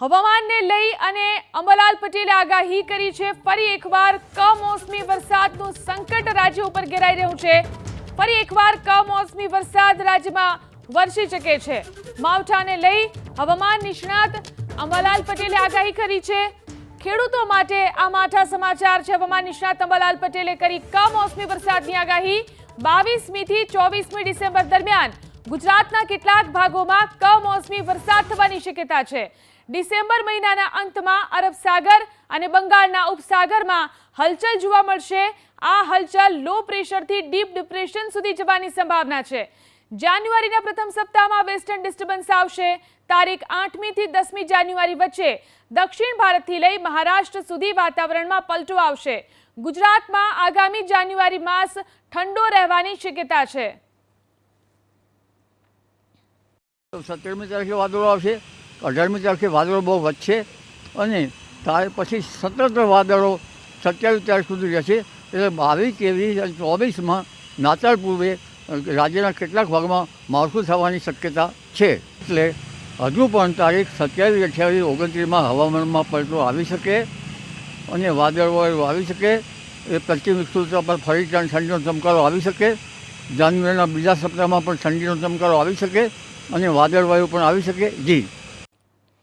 હવામાનને લઈ અને અમલાલ પટેલે આગાહી કરી છે, ફરી એકવાર કમોસમી વરસાદનું સંકટ રાજ્ય ઉપર ઘેરાઈ રહ્યું છે. ફરી એકવાર કમોસમી વરસાદ રાજ્યમાં વરસી શકે છે. માવઠાને લઈ હવામાન નિષ્ણાત અમલાલ પટેલે આગાહી કરી છે. ખેડૂતો માટે આ માઠા સમાચાર છે. હવામાન નિષ્ણાત અંબાલાલ પટેલે કરી કમોસમી વરસાદની આગાહી. બાવીસમી થી ચોવીસમી ડિસેમ્બર દરમિયાન ગુજરાતના કેટલાક ભાગોમાં કમોસમી વરસાદ થવાની શક્યતા છે. ડિસેમ્બર મહિનાના અંતમાં અરબ સાગર અને બંગાળના ઉપસાગરમાં હલચલ જોવા મળશે. આ હલચલ લો પ્રેશરથી ડીપ ડિપ્રેશન સુધી જવાની સંભાવના છે. જાન્યુઆરીના પ્રથમ સપ્તાહમાં વેસ્ટર્ન ડિસ્ટર્બન્સ આવશે. તારીખ આઠમી થી દસમી જાન્યુઆરી વચ્ચે દક્ષિણ ભારતથી લઈ મહારાષ્ટ્ર સુધી વાતાવરણમાં પલટો આવશે. ગુજરાતમાં આગામી જાન્યુઆરી માસ ઠંડો રહેવાની શક્યતા છે. સત્તરમી તારીખે વાદળો આવશે અઢારમી તારીખે વાદળો બહુ વધશે અને ત્યાર પછી સતત વાદળો સત્યાવીસ તારીખ સુધી રહેશે. એટલે બાવીસ, ત્રેવીસ અને ચોવીસમાં નાતાળ પૂર્વે રાજ્યના કેટલાક ભાગમાં માવઠું થવાની શક્યતા છે. એટલે હજુ પણ તારીખ સત્યાવીસ, અઠ્યાવીસ, ઓગણત્રીસમાં હવામાનમાં પલટો આવી શકે અને વાદળો આવી શકે. એ પશ્ચિમ વિસ્તૃતતા પર ફરી ઠંડીનો ચમકારો આવી શકે. જાન્યુઆરીના બીજા સપ્તાહમાં પણ ઠંડીનો ચમકારો આવી શકે. અને વાદળવાયુ પણ આવી શકે. જી.